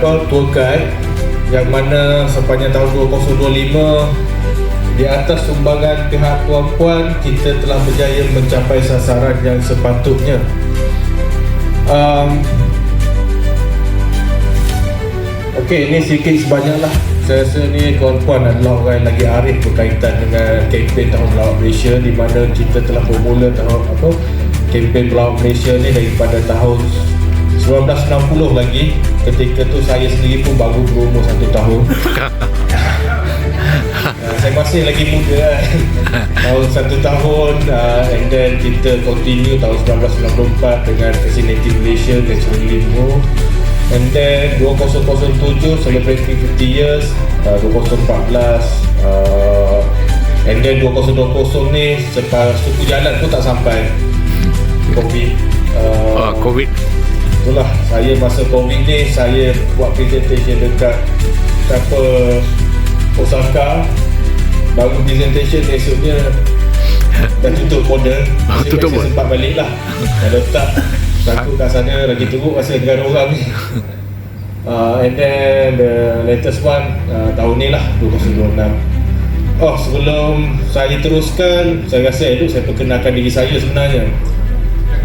tour guide yang mana sepanjang tahun 2025 di atas sumbangan pihak puan-puan kita telah berjaya mencapai sasaran yang sepatutnya. Um, Okey, ini sikit sebanyak lah. Saya rasa ni kawan-kawan adalah orang yang lagi arif berkaitan dengan kempen Tahun Pelawak Malaysia di mana kita telah bermula tahun apa kempen Pelawak Malaysia ni daripada tahun 1960 lagi ketika tu saya sendiri pun baru berumur satu tahun. Uh, saya masih lagi muda kan tahun satu tahun uh, and then kita continue tahun 1994 dengan Fascinating Malaysia Natural Limo and then 2007 celebrating 50 years uh, 2014 uh, and then 2020 ni sepas suku jalan pun tak sampai COVID uh, COVID itulah saya masa covid ni saya buat presentation dekat apa Osaka. Baru presentation esoknya dah tutup border. Oh, tutup saya sempat balik lah. Kalau tak satu kat sana lagi teruk masa dengan orang ni. Uh, and then the latest one uh, tahun ni lah 2026 Oh sebelum saya teruskan saya rasa itu saya perkenalkan diri saya sebenarnya.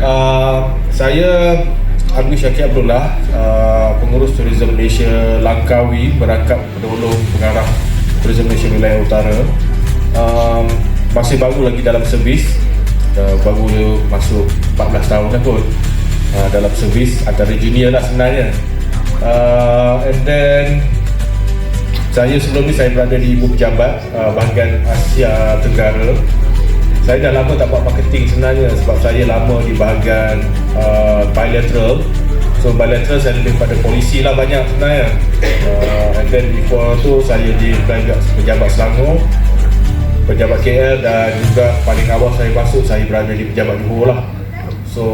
Uh, saya Abdul Syakir Abdullah uh, pengurus Tourism Malaysia Langkawi berangkap pendahulu pengarah Tourism Malaysia Wilayah Utara. Um, masih baru lagi dalam servis. Uh, baru masuk 14 tahun lah kot. Uh, dalam servis antara junior lah sebenarnya. Uh, and then saya sebelum ni saya berada di Ibu Pejabat uh, bahagian Asia Tenggara saya dah lama tak buat marketing sebenarnya sebab saya lama di bahagian uh, bilateral. So bilateral saya lebih pada polisi lah banyak sebenarnya. Uh, and then before tu saya di pejabat, pejabat Selangor pejabat KL dan juga paling awal saya masuk saya berada di pejabat Johor lah. So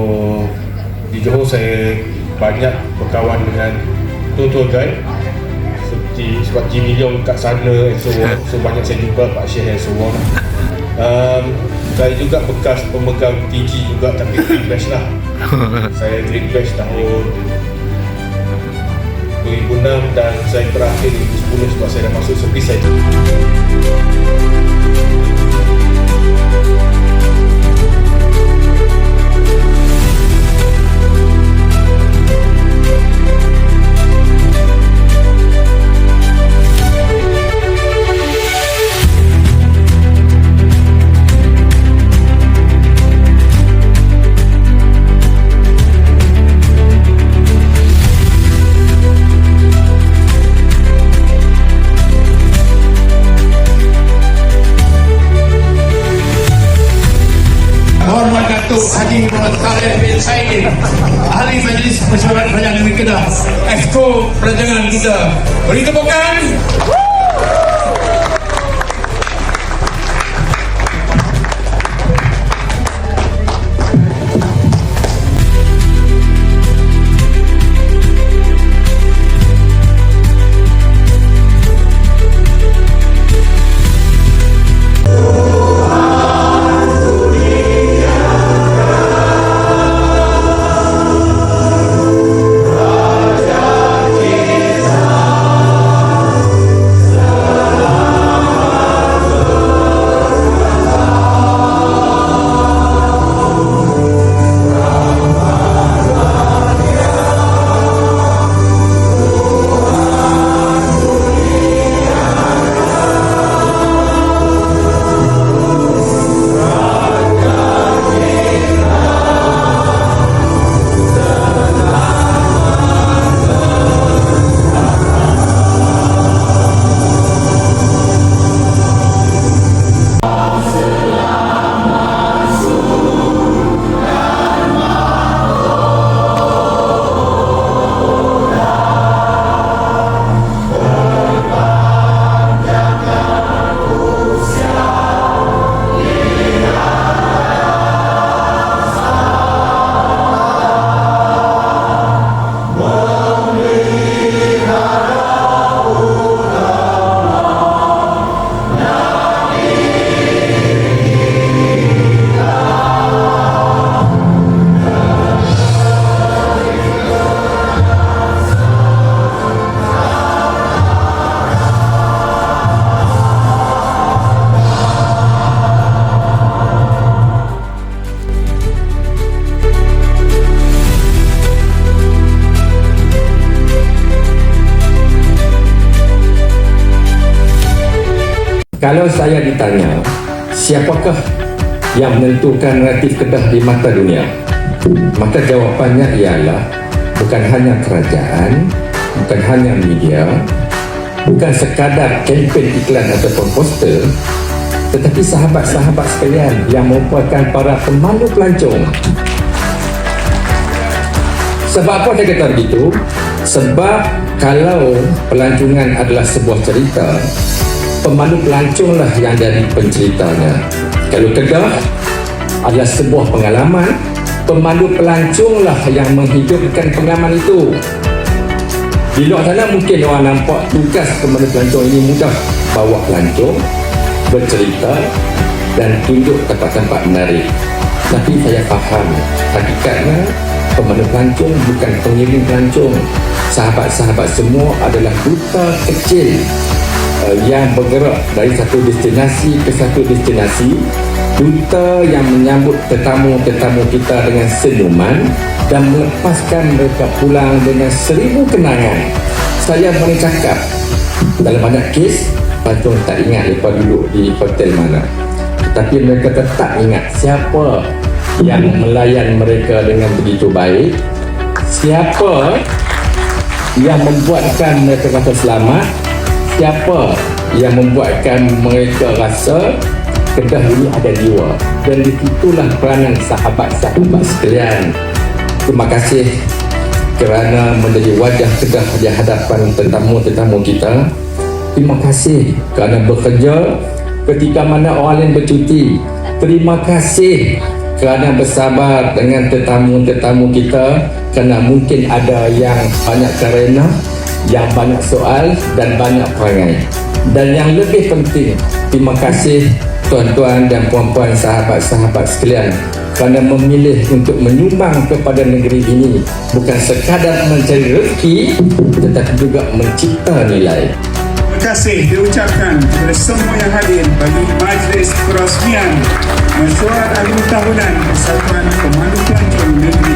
di Johor saya banyak berkawan dengan tour-tour guide seperti sebab Jimmy Leong kat sana so so banyak saya jumpa Pak Syekh and so on um, saya juga bekas pemegang TG juga tapi batch lah. Saya batch tahun 2006 dan saya berakhir 2010 sebab saya dah masuk servis saya Haji Muhammad Khalid bin Said Ahli Majlis Mesyuarat Kerajaan Negeri Kedah Exco Pelajangan kita. Beri tepukan Kalau saya ditanya, siapakah yang menentukan naratif Kedah di mata dunia? Maka jawapannya ialah bukan hanya kerajaan, bukan hanya media, bukan sekadar kempen iklan ataupun poster, tetapi sahabat-sahabat sekalian yang merupakan para pemandu pelancong. Sebab apa saya kata begitu? Sebab kalau pelancongan adalah sebuah cerita, pemandu pelanconglah yang jadi penceritanya. Kalau Kedah adalah sebuah pengalaman, pemandu pelanconglah yang menghidupkan pengalaman itu. Di luar sana mungkin orang nampak tugas pemandu pelancong ini mudah bawa pelancong, bercerita dan tunjuk tempat-tempat menarik. Tapi saya faham hakikatnya pemandu pelancong bukan pengiring pelancong. Sahabat-sahabat semua adalah duta kecil uh, yang bergerak dari satu destinasi ke satu destinasi duta yang menyambut tetamu-tetamu kita dengan senyuman dan melepaskan mereka pulang dengan seribu kenangan. Saya boleh cakap dalam banyak kes pelancong tak ingat mereka duduk di hotel mana. Tapi mereka tetap ingat siapa yang melayan mereka dengan begitu baik. Siapa yang membuatkan mereka rasa selamat siapa yang membuatkan mereka rasa Kedah ini ada jiwa? Dan di situlah peranan sahabat-sahabat sekalian. Terima kasih kerana menjadi wajah Kedah di hadapan tetamu-tetamu kita. Terima kasih kerana bekerja ketika mana orang lain bercuti. Terima kasih kerana bersabar dengan tetamu-tetamu kita. Kerana mungkin ada yang banyak kerana yang banyak soal dan banyak perangai. Dan yang lebih penting terima kasih tuan-tuan dan puan-puan sahabat-sahabat sekalian kerana memilih untuk menyumbang kepada negeri ini bukan sekadar mencari rezeki tetapi juga mencipta nilai. Terima kasih diucapkan kepada semua yang hadir bagi majlis perasmian mesyuarat akhir tahunan Persatuan Pemandu Pelancong Negeri